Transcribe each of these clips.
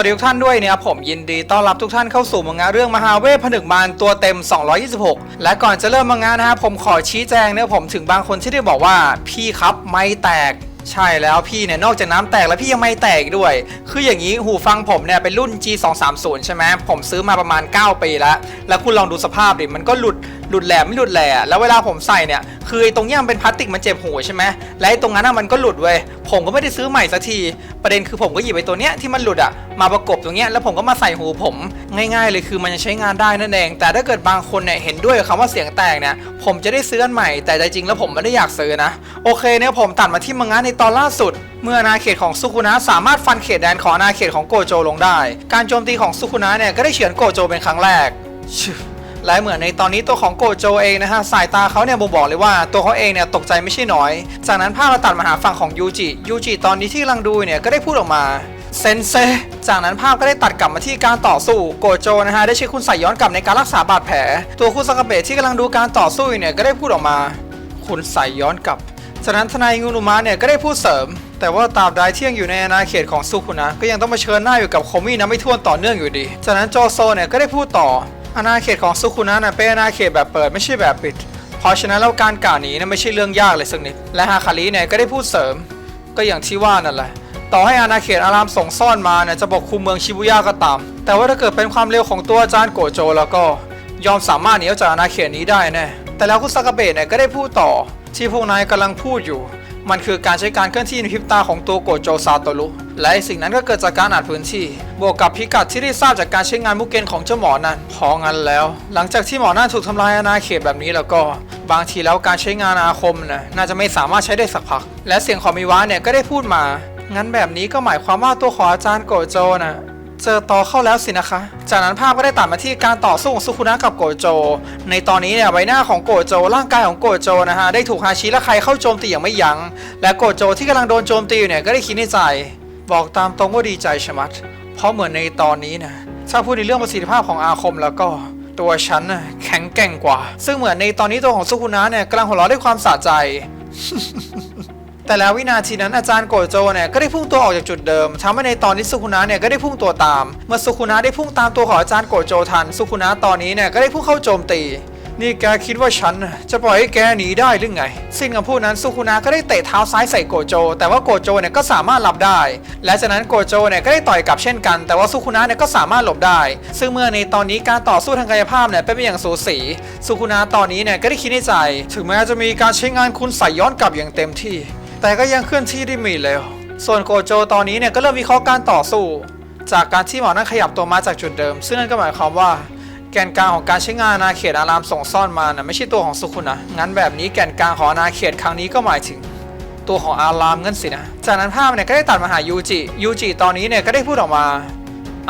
วัสดีทุกท่านด้วยเนี่ยผมยินดีต้อนรับทุกท่านเข้าสู่มังงะเรื่องมหาเวทผนึกมารตัวเต็ม 226 และก่อนจะเริ่มมังงะนะครับผมขอชี้แจงเนี่ยผมถึงบางคนที่ได้บอกว่าพี่ครับไม่แตกใช่แล้วพี่เนี่ยนอกจากน้ำแตกแล้วพี่ยังไม่แตกด้วย คืออย่างนี้หูฟังผมเนี่ยเป็นรุ่น G230 ใช่ไหมผมซื้อมาประมาณ 9 ปีแล้ว แล้วคุณลองดูสภาพดิมันก็หลุดหลุดแหลมไม่หลุดแหล่แล้วเวลาผมใส่เนี่ยคือไอ้ตรงเนี้ยมันเป็นพลาสติกมันเจ็บหูใช่ไหมและไอ้ตรงนั้นน่ะมันก็หลุดเว้ยผมก็ไม่ได้ซื้อใหม่สักที ประเด็นคือผมก็หยิบไอ้ตัวเนี้ยที่มันหลุดอะ มาประกบตรงเนี้ยแล้วผมก็มาใส่หูผมง่าย ๆ เลยคือมันจะใช้งานได้นั่นเอง แต่ถ้าเกิดบางคนเนี่ยเห็นด้วยกับคำว่าเสียงแตกเนี่ยผมจะได้ซื้ออันใหม่แต่ใจจริงแล้วผมไม่ได้อยากซื้อนะ โอเคเนี่ยผมตัดมาที่มังงะในตอนล่าสุด เมื่ออาเขตของซุคุนะสามารถฟันเขตแดนของอาเขตของโกโจลงได้ การโจมตีของซุคุนะเนี่ยก็ได้เฉือนโกโจเป็นครั้งแรกชิและเหมือนในตอนนี้ตัวของโกโจเองนะฮะสายตาเขาเนี่ยบ่งบอกเลยว่าตัวเขาเองเนี่ยตกใจไม่ใช่น้อย จากนั้นภาพเราตัดมาหาฝั่งของยูจิยูจิตอนนี้ที่กำลังดูเนี่ยก็ได้พูดออกมา เซนเซจากนั้นภาพก็ได้ตัดกลับมาที่การต่อสู้โกโจนะฮะได้ใช้คุณใส่ย้อนกลับในการรักษาบาดแผล ตัวคุณสังกเบะที่กำลังดูการต่อสู้อยู่เนี่ยก็ได้พูดออกมา คุณใส่ย้อนกลับจากนั้นทนายงูนุมะเนี่ยก็ได้พูดเสริม แต่ว่าตราบใดที่ยังอยู่ในอาณาเขตของซุคุนะก็ยังต้องมาเชิญหน้าอยู่กับโคมินะไม่ท่วนต่อเนื่องอยู่ดี จากนั้นโจโซเนี่ยก็ได้พูดต่ออาณาเขตของซุคุนะน่ะเป็นอาณาเขตแบบเปิดไม่ใช่แบบปิด เพราะฉะนั้นแล้วการกล่าวนี้นะไม่ใช่เรื่องยากเลยสักนิดและฮาคาริเนี่ยก็ได้พูดเสริม ก็อย่างที่ว่านั่นแหละ ต่อให้อาณาเขตอารามส่งซ่อนมาเนี่ยจะปกคุมเมืองชิบุย่าก็ตาม แต่ว่าถ้าเกิดเป็นความเร็วของตัวจารย์โกโจแล้วก็ยอมสามารถหนีออกจากอาณาเขตนี้ได้แน่แต่แล้วคุณซากาเบะเนี่ยก็ได้พูดต่อ ที่พวกนายกำลังพูดอยู่ มันคือการใช้การเคลื่อนที่ในพริบตาของตัวโกโจซาโตรุและสิ่งนั้นก็เกิดจากการอัดพื้นที่ บวกกับพิกัดที่ได้ทราบจากการใช้งานมุกเกนของเจ้าหมอนั้นพองั้นแล้ว หลังจากที่หมอนั่นถูกทำลายอาณาเขตแบบนี้แล้วก็ บางทีแล้วการใช้งานอาคมนะน่าจะไม่สามารถใช้ได้สักพัก และเสียงของมิวะเนี่ยก็ได้พูดมา งั้นแบบนี้ก็หมายความว่าตัวของอาจารย์โกโจนะเจอต่อเข้าแล้วสินะคะ จากนั้นภาพก็ได้ตัดมาที่การต่อสู้ของซุคุนะกับโกโจ ในตอนนี้เนี่ยใบหน้าของโกโจร่างกายของโกโจนะฮะได้ถูกฮาชิและใครเข้าโจมตีอย่างไม่ยัง้งและโกโจที่กำลังโดนโจมตีอยู่เนี่ยก็ได้คิดในใจ บอกตามตรงว่าดีใจชะมัด เพราะเหมือนในตอนนี้นะถ้าพูดในเรื่องประสิทธิภาพของอาคมแล้วก็ตัวฉันน่ะแข็งแกร่งกว่า ซึ่งเหมือนในตอนนี้ตัวของซุคุนะเนี่ยกำลังหัวเราะด้วยความสะใจ แต่แล้ววินาทีนั้นอาจารย์โกโจเนี่ยก็ได้พุ่งตัวออกจากจุดเดิมทำให้ในตอนนี้สุคุนะเนี่ยก็ได้พุ่งตัวตาม เมื่อสุคุนะได้พุ่งตามตัวของอาจารย์โกโจทัน สุคุนะตอนนี้เนี่ยก็ได้พุ่งเข้าโจมตี นี่แกคิดว่าฉันจะปล่อยให้แกหนีได้หรือไง สิ้นคำพูดนั้นสุคุนะก็ได้เตะเท้าซ้ายใส่โกโจ แต่ว่าโกโจเนี่ยก็สามารถรับได้ และจากนั้นโกโจเนี่ยก็ได้ต่อยกลับเช่นกัน แต่ว่าสุคุนะเนี่ยก็สามารถหลบได้ ซึ่งเมื่อในตอนนี้การต่อสู้ทางกายภาพเนี่ยเป็นไปอย่างสูสี สุคุนะตอนนี้เนี่ยก็ได้คิดในใจ ถึงแม้จะมีการใช้งานคุณใส่ย้อนกลับอย่างเต็มที่ แต่ก็ยังเคลื่อนที่ได้ไมีเร็ว ส่วนโกโจตอนนี้เนี่ยก็เริ่มวิเคราะห์การต่อสู้ จากการที่หมอนั่นขยับตัวมาจากจุดเดิม ซึ่งนั่นก็หมายความว่าแกนกลางของการใช้งานอาณาเขตอารามส่งซ่อนมานะไม่ใช่ตัวของสุคุนะ งั้นแบบนี้แกนกลางของอาณาเขตครั้งนี้ก็หมายถึง ตัวของอารามงั้นสินะ จากนั้นภาพเนี่ยก็ได้ตัดมาหายูจิยูจิตอนนี้เนี่ยก็ได้พูดออกมา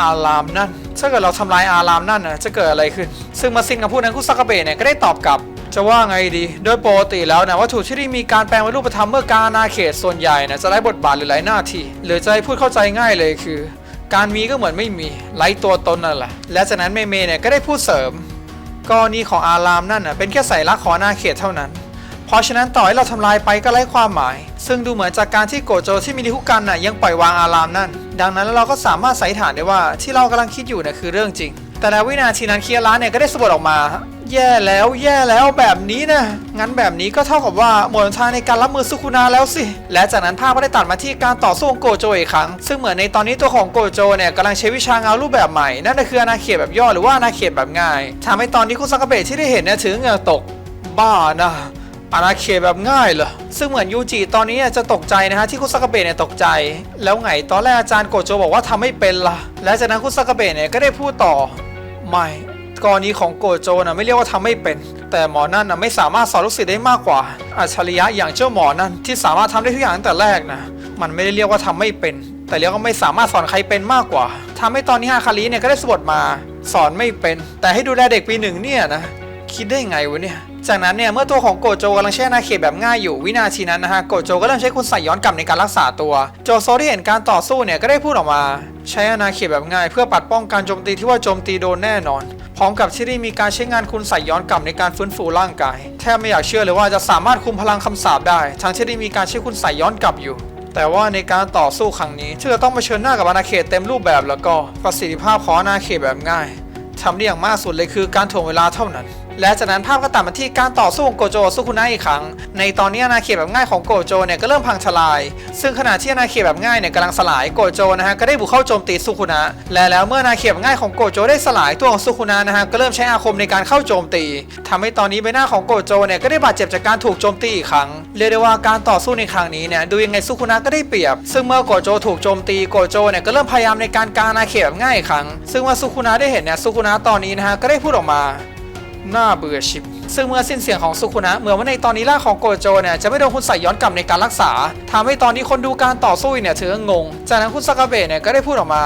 อารามนั่น ถ้าเกิดเราทำลายอารามนั่นนะจะเกิดอะไรขึ้น ซึ่งมาซินกับพูดนั้นคุซากาเบะเนี่ยก็ได้ตอบกลับ จะว่าไงดี โดยปกติแล้วนะวัตถุที่ได้มีการแปลงเป็นรูปธรรมเมื่อการอาณาเขตส่วนใหญ่นะจะไร้บทบาทหรือไร้หน้าที่ หรือจะให้พูดเข้าใจง่ายเลยคือ การมีก็เหมือนไม่มีไร้ตัวตนนั่นแหละ และจากนั้นเมเมเนี่ยก็ได้พูดเสริมกรณีของอารามนั่นน่ะเป็นแค่สัญลักษณ์ของอาณาเขตเท่านั้น เพราะฉะนั้นต่อให้เราทำลายไปก็ไร้ความหมาย ซึ่งดูเหมือนจากการที่โกโจที่มีนิคุกันน่ะยังปล่อยวางอารามนั่น ดังนั้นแล้วเราก็สามารถสันนิษฐานได้ว่าที่เรากำลังคิดอยู่น่ะคือเรื่องจริง แต่แล้ววินาทีนั้นเคียร่านเนี่ยก็ได้สบดออกมา แย่แล้วแย่แล้วแบบนี้นะ งั้นแบบนี้ก็เท่ากับว่าหมดหนทางในการรับมือสุคุนาแล้วสิ และจากนั้นภาพก็ได้ตัดมาที่การต่อสู้ของโกโจอีกครั้ง ซึ่งเหมือนในตอนนี้ตัวของโกโจเนี่ยกำลังใช้วิชาเงารูปแบบใหม่ นั่นก็คืออาณาเขตแบบย่อหรือว่าอาณาเขตแบบง่ายทำให้ตอนนี้คุณซังกะเบะที่ได้เห็นเนี่ยถึงเหงื่อตก บ้านะอาณาเขตแบบง่ายเหรอ ซึ่งเหมือนยูจิตอนนี้จะตกใจนะฮะที่คุซากะเบะเนี่ยตกใจ แล้วไงตอนแรกอาจารย์โกโจบอกว่าทำไม่เป็นล่ะ และจากนั้นคุซากะเบะเนี่ยก็ได้พูดต่อ ไม่ กรณีของโกโจนะไม่เรียกว่าทำไม่เป็น แต่หมอนั่นนะไม่สามารถสอนลูกศิษย์ได้มากกว่า อัจฉริยะอย่างเจ้าหมอนั่นที่สามารถทำได้ทุกอย่างตั้งแต่แรกนะมันไม่ได้เรียกว่าทำไม่เป็น แต่เรียกว่าไม่สามารถสอนใครเป็นมากกว่าทำให้ตอนนี้ฮาคาริเนี่ยก็ได้สวดมาสอนไม่เป็น แต่ให้ดูแลเด็กปีหนึ่งเนี่ยนะคิดได้ไงวะเนี่ย จากนั้นเนี่ยเมื่อตัวของโกโจกำลังใช้อาณาเขตแบบง่ายอยู่วินาทีนั้นนะฮะโกโจก็เริ่มใช้คุณใส่ย้อนกลับในการรักษาตัว โจโซที่เห็นการต่อสู้เนี่ยก็ได้พูดออกมา ใช้อาณาเขตแบบง่าย เพื่อปัดป้องการโจมตีที่ว่าโจมตีโดนแน่นอน พร้อมกับที่ได้มีการใช้งานคุณใส่ย้อนกลับในการฟื้นฟูร่างกาย แทบไม่อยากเชื่อเลยว่าจะสามารถคุมพลังคำสาบได้ ทั้งที่ได้มีการใช้คุณใส่ย้อนกลับอยู่ แต่ว่าในการต่อสู้ครั้งนี้ที่จะต้องมาเชิญหน้ากับอาณาเขตเต็มรูปแบบแล้วก็ประสิทธิภาพของอาณาเขตแบบง่ายทำได้อย่างมากสุดเลยคือการถ่วงเวลาเท่านั้น และจากนั้นภาพก็ตัดมาที่การต่อสู้ของโกโจสู้คุนาอีกครั้ง ในตอนนี้อาณาเขตแบบง่ายของโกโจเนี่ยก็เริ่มพังทลาย ซึ่งขณะที่อาณาเขตแบบง่ายเนี่ยกำลังสลายโกโจนะฮะก็ได้บุกเข้าโจมตีสุคุนะและแล้วเมื่ออาณาเขตแบบง่ายของโกโจได้สลายตัวของสุคุนะนะฮะก็เริ่มใช้อาคมในการเข้าโจมตีทำให้ตอนนี้ใบหน้าของโกโจเนี่ยก็ได้บาดเจ็บจากการถูกโจมตีอีกครั้งเรียกได้ว่าการต่อสู้ในครั้งนี้เนี่ยดูยังไงสุคุนะก็ได้เปรียบ ซึ่งเมื่อโกโจถูกโจมตีโกโจเนี่ยก็เริ่มพยายามในการการอาณาเขตแบบง่ายอีกครั้ง ซึ่งว่าสุคุนะได้เห็นเนี่ยสุคุนะตอนนี้นะฮะก็ได้พูดออกมา น่าเบื่อชิบ ซึ่งเมื่อสิ้นเสียงของสุคุนะ เหมือนว่าในตอนนี้ร่าของโกโจเนี่ยจะไม่โดนคุณใส่ย้อนกลับในการรักษาทำให้ตอนนี้คนดูการต่อสู้เนี่ยถืองง จากนั้นคุณซากาเบะเนี่ยก็ได้พูดออกมา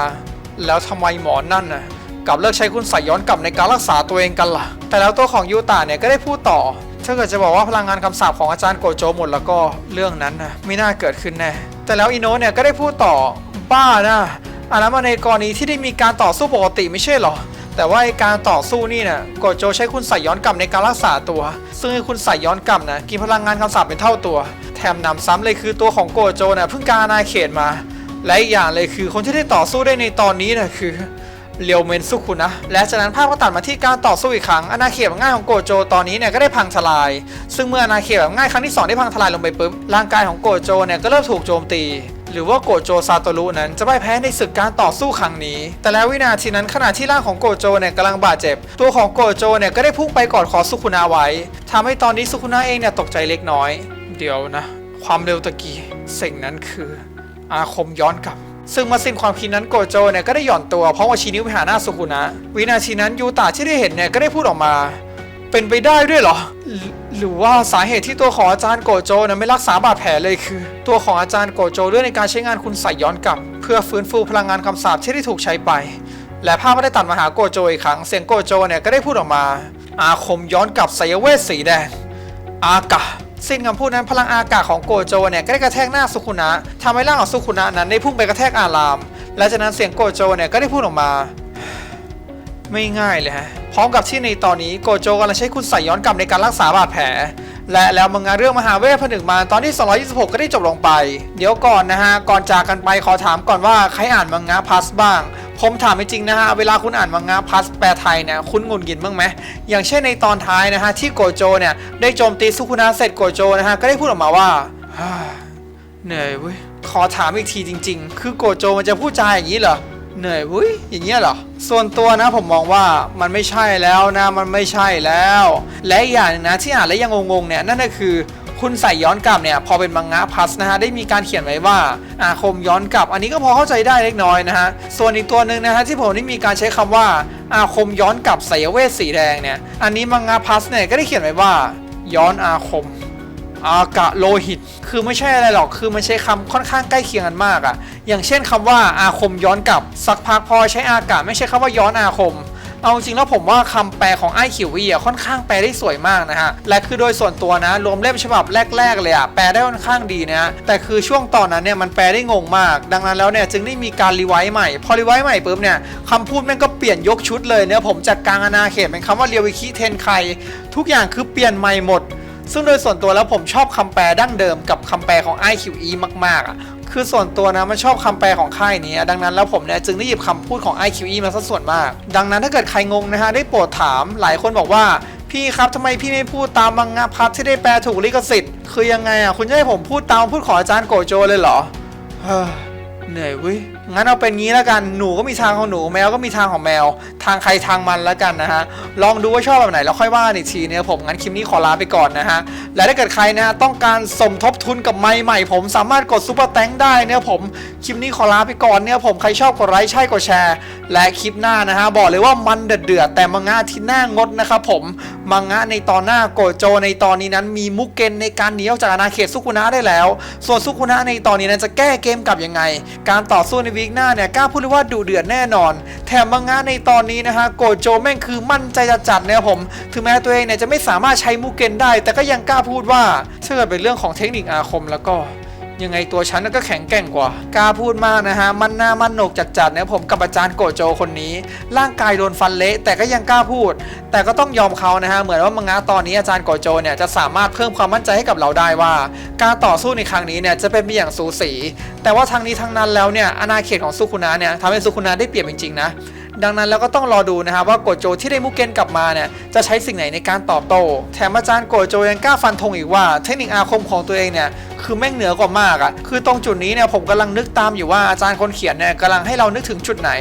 แล้วทำไมหมอนั่นน่ะกลับเลิกใช้คุณใส่ย้อนกลับในการรักษาตัวเองกันล่ะ แต่แล้วตัวของยูตะเนี่ยก็ได้พูดต่อ ถ้าเกิดจะบอกว่าพลังงานคำสาปของอาจารย์โกโจหมดแล้วก็เรื่องนั้นนะไม่น่าเกิดขึ้นแน่ แต่แล้วอิโนะเนี่ยก็ได้พูดต่อ บ้านะอันนั้นมาในกรณีที่ได้มีการต่อสู้ปกติไม่ใช่หรอ แต่ว่าการต่อสู้นี่นี่ยโกโจใช้คุณใส่ย้อนกลับในการรักษาตัว ซึ่งคุณใส่ย้อนกลับนะกินพลังงานคำสาปเป็นเท่าตัว แถมนำซ้ำเลยคือตัวของโกโจเนี่ยเพิ่งการอาเขตมา และอีกอย่างเลยคือคนที่ได้ต่อสู้ได้ในตอนนี้นะคือเรียวเมนซุคุนะ และจากนั้นภาพก็ตัดมาที่การต่อสู้อีกครั้งอาณาเขตแบบง่ายของโกโจตอนนี้เนี่ยก็ได้พังทลาย ซึ่งเมื่ออาณาเขตแบบง่ายครั้งที่สองได้พังทลายลงไปปุ๊บร่างกายของโกโจเนี่ยก็เริ่มถูกโจมตี หรือว่าโกโจซาโตรุนั้นจะไม่แพ้ในศึกการต่อสู้ครั้งนี้ แต่แล้ววินาทีนั้นขณะที่ร่างของโกโจเนี่ยกำลังบาดเจ็บ ตัวของโกโจเนี่ยก็ได้พุ่งไปกอดคอสุคุนาไว้ทำให้ตอนนี้สุคุนาเองเนี่ยตกใจเล็กน้อย เดี๋ยวนะ ความเร็วตะกี้สิ่งนั้นคือ อาคมย้อนกลับซึ่งมาสิ้นความคิดนั้นโกโจเนี่ยก็ได้หย่อนตัวพร้อมกับชี้นิ้วไปหาหน้าสุคุนะ วินาทีนั้นยูตะที่ได้เห็นเนี่ยก็ได้พูดออกมา เป็นไปได้ด้วยเหรอ หรือว่าสาเหตุที่ตัวของอาจารย์โกโจนะไม่รักษาบาดแผลเลยคือ ตัวของอาจารย์โกโจเลือกในการใช้งานคุณใส่ย้อนกลับ เพื่อฟื้นฟูพลังงานคำสาปที่ได้ถูกใช้ไป และภาพก็ได้ตัดมาหาโกโจอีกครั้งเสียงโกโจเนี่ยก็ได้พูดออกมา อาคมย้อนกลับไสยเวทสีแดงอากาสิ้นคำพูดนั้นพลังอากาศของโกโจเนี่ยก็ได้กระแทกหน้าสุคุนะทำให้ร่างของสุคุนะนั้นได้พุ่งไปกระแทกอาราม และจากนั้นเสียงโกโจเนี่ยก็ได้พูดออกมา ไม่ง่ายเลยฮะ พร้อมกับที่ในตอนนี้โกโจกำลังใช้คุณใส่ย้อนกลับในการรักษาบาดแผล และแล้วมังงะเรื่องมหาเวทผนึกมาตอนที่ 226 ก็ได้จบลงไป เดี๋ยวก่อนนะฮะ ก่อนจากกันไปขอถามก่อนว่าใครอ่านมังงะพัสบ้าง ผมถามจริงๆนะฮะ เวลาคุณอ่านมังงะพัสแปลไทยเนี่ยคุณงุนกินบ้างไหมอย่างเช่นในตอนท้ายนะฮะที่โกโจเนี่ยได้โจมตีสุคุนะเสร็จโกโจนะฮะก็ได้พูดออกมาว่าเหนื่อยเว้ยขอถามอีกทีจริง ๆ คือโกโจมันจะพูดจาอย่างนี้เหรอ เหนื่อยเว้ยอย่างเงี้ยเหรอ ส่วนตัวนะผมมองว่ามันไม่ใช่แล้วนะมันไม่ใช่แล้ว และอีกอย่างหนึงนะที่อ่านแล้วยังงงๆเนี่ยนั่นก็คือคุณใส่ย้อนกลับเนี่ยพอเป็นมังงะพัสนะฮะได้มีการเขียนไว้ว่าอาคมย้อนกลับ อันนี้ก็พอเข้าใจได้เล็กน้อยนะฮะส่วนอีกตัวหนึ่งนะฮะที่ผมได้มีการใช้คำว่า อาคมย้อนกลับไสยเวทสีแดงเนี่ยอันนี้มังงะพัสเนี่ยก็ได้เขียนไว้ว่า ย้อนอาคม อากะโลหิต คือไม่ใช่อะไรหรอกคือมันใช้คำค่อนข้างใกล้เคียงกันมากอะอย่างเช่นคำว่าอาคมย้อนกลับ สักพักพอใช้อากาศไม่ใช่คำว่าย้อนอาคมเอาจริงแล้วผมว่าคำแปลของไอ้คิววีอะค่อนข้างแปลได้สวยมากนะฮะ และคือโดยส่วนตัวนะ รวมเล่มฉบับแรก ๆ เลยอะ แปลได้ค่อนข้างดีนะ แต่คือช่วงตอนนั้นเนี่ยมันแปลได้งงมาก ดังนั้นแล้วเนี่ยจึงได้มีการรีไวซ์ใหม่ พอรีไวซ์ใหม่ปุ๊บเนี่ยคำพูดแม่งก็เปลี่ยนยกชุดเลยเนี่ยผมจากกลางอาณาเขตเป็นคำว่าเรียววิคิเทนไคทุกอย่างคือเปลี่ยนใหม่หมด ซึ่งโดยส่วนตัวแล้วผมชอบคำแปลดั้งเดิมกับคำแปลของ IQE มากๆอะคือส่วนตัวนะมันชอบคำแปลของค่ายนี้ดังนั้นแล้วผมเนี่ยจึงได้หยิบคำพูดของ IQE มาซะส่วนมาก ดังนั้นถ้าเกิดใครงงนะฮะได้โปรดถามหลายคนบอกว่าพี่ครับทำไมพี่ไม่พูดตามมังงะพัทที่ได้แปลถูกลิขสิทธิ์คือยังไงอะคุณจะให้ผมพูดตามพูดของอาจารย์โกโจเลยเหรอเฮ้อเหนื่อยเว้ย งั้นเอาเป็นงี้แล้วกัน หนูก็มีทางของหนู แมวก็มีทางของแมว ทางใครทางมันแล้วกันนะฮะ ลองดูว่าชอบแบบไหนแล้วค่อยว่าอีกทีเนี่ยผม งั้นคลิปนี้ขอลาไปก่อนนะฮะ และถ้าเกิดใครนะฮะต้องการสมทบทุนกับไม้ใหม่ ผมสามารถกดซุปเปอร์แตงได้เนี่ยผม คลิปนี้ขอลาไปก่อนเนี่ยผมใครชอบกดไลค์ใช่กดแชร์ และคลิปหน้านะฮะบอกเลยว่ามันเดือดเดือดแต่มังงะที่น่างดนะครับผมมังงะในตอนหน้าโกโจในตอนนี้นั้นมีมุกเกนในการหนีออกจากอาณาเขตสุคุนะได้แล้ว ส่วนสุคุนะในตอนนี้นั้นจะแก้เกมกลับยังไง การต่อสู้ในวีคหน้าเนี่ยกล้าพูดเลยว่าดุเดือดแน่นอน แถมมังงะในตอนนี้นะฮะโกโจแม่งคือมั่นใจจะจัดนะครับผม ถึงแม้ตัวเองเนี่ยจะไม่สามารถใช้มุเกนได้ แต่ก็ยังกล้าพูดว่าถ้าเกิดเป็นเรื่องของเทคนิคอาคมแล้วก็ ยังไงตัวฉันก็แข็งแกร่งกว่ากล้าพูดมากนะฮะ มันหน้ามันโหนกจัดๆเนี่ยผมกับอาจารย์โกโจคนนี้ ร่างกายโดนฟันเละ แต่ก็ยังกล้าพูด แต่ก็ต้องยอมเขานะฮะ เหมือนว่ามังงะตอนนี้อาจารย์โกโจเนี่ยจะสามารถเพิ่มความมั่นใจให้กับเราได้ว่า การต่อสู้ในครั้งนี้เนี่ยจะเป็นไปอย่างสูสี แต่ว่าทั้งนี้ทั้งนั้นแล้วเนี่ยอาณาเขตของสุคุนะเนี่ยทำให้สุคุนะได้เปรียบจริงๆนะดังนั้นแล้วก็ต้องรอดูนะครับว่าโกโจที่ได้มุกเกนกลับมาเนี่ยจะใช้สิ่งไหนในการตอบโต้ แถมอาจารย์โกโจยังกล้าฟันธงอีกว่า เทคนิคอาคมของตัวเองเนี่ย คือแม่งเหนือกว่ามากอะ่ะคือตรงจุดนี้เนี่ยผมกำลังนึกตามอยู่ว่าอาจารย์คนเขียนเนี่ยกำลังให้เรานึกถึงจุดไหน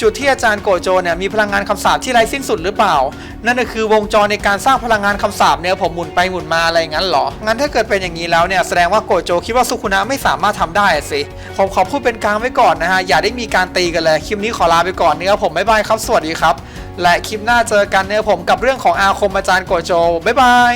จุดที่อาจารย์โกโจเนี่ยมีพลังงานคำสาปที่ไร้สิ้นสุดหรือเปล่า นั่นก็คือวงจรในการสร้างพลังงานคำสาปเนี่ยผมหมุนไปหมุนมาอะไรงั้นเหรอ งั้นถ้าเกิดเป็นอย่างนี้แล้วเนี่ยแสดงว่าโกโจคิดว่าสุคุนะไม่สามารถทำได้สิผมขอพูดเป็นกลางไว้ก่อนนะฮะอย่าได้มีการตีกันเลยคลิปนี้ขอลาไปก่อนเนะครับผมบ๊ายบายครับสวัสดีครับและคลิปหน้าเจอกันเนี่ยผมกับเรื่องของอาคมอาจารย์โกโจบ๊ายบาย